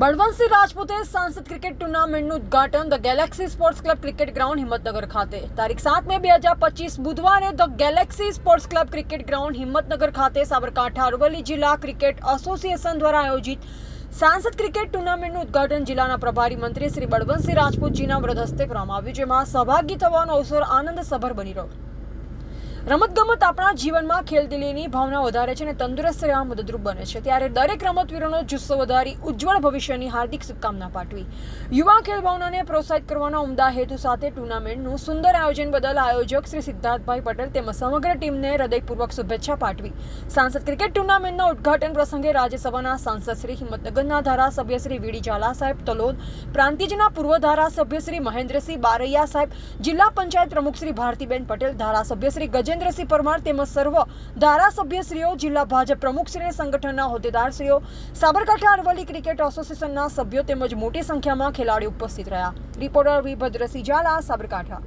બળવંતસિંહ રાજપૂતે સાંસદ ક્રિકેટ ટુર્નામેન્ટનું ઉદ્ઘાટન the galaxy sports club cricket ground Himmatnagar ખાતે. તારીખ સાત મે બે હજાર પચીસ બુધવારે the galaxy sports club cricket ground Himmatnagar ખાતે સાબરકાંઠા, અરવલ્લી જિલ્લા ક્રિકેટ એસોસિએશન દ્વારા આયોજિત સાંસદ ક્રિકેટ ટુર્નામેન્ટનું ઉદ્ઘાટન જિલ્લાના પ્રભારી મંત્રી શ્રી બળવંતસિંહ રાજપૂતજીના વ્રત હસ્તે કરવામાં આવ્યું, જેમાં સહભાગી થવાનો અવસર આનંદસભર બની રહ્યો. રમતગમત આપણા જીવનમાં ખેલદિલીની ભાવના વધારે છે અને તંદુરસ્ત રહેવા મદદરૂપ બને છે. ત્યારે દરેક રમતવીરોનો જુસ્સો વધારી ઉજ્જવળ ભવિષ્યની હાર્દિક શુભકામના પાઠવી. યુવા ખેલ ભાવનાને પ્રોત્સાહિત કરવાના ઉમદા હેતુ સાથે ટુર્નામેન્ટનું સુંદર આયોજન બદલ આયોજક શ્રી સિદ્ધાર્થભાઈ પટેલ તેમજ સમગ્ર ટીમને હૃદયપૂર્વક શુભેચ્છા પાઠવી. સાંસદ ક્રિકેટ ટુર્નામેન્ટના ઉદઘાટન પ્રસંગે રાજ્યસભાના સાંસદ શ્રી હિંમતનગરના ધારાસભ્ય શ્રી વીડી ઝાલા સાહેબ, તલોદ પ્રાંતિજના પૂર્વ ધારાસભ્ય શ્રી મહેન્દ્રસિંહ બારૈયા સાહેબ, જિલ્લા પંચાયત પ્રમુખ શ્રી ભારતીબેન પટેલ, ધારાસભ્ય શ્રી ગજેન્દ્રસિંહ પરમાર તેમજ સર્વ ધારાસભ્યશ્રીઓ, જિલ્લા ભાજપ પ્રમુખશ્રી અને સંગઠનના હોદ્દેદારશ્રીઓ, સાબરકાંઠા અરવલ્લી ક્રિકેટ એસોસિએશનના સભ્યો તેમજ મોટી સંખ્યામાં ખેલાડીઓ ઉપસ્થિત રહ્યા. રિપોર્ટર વિભદ્રસિંહ ઝાલા સાબરકાંઠા.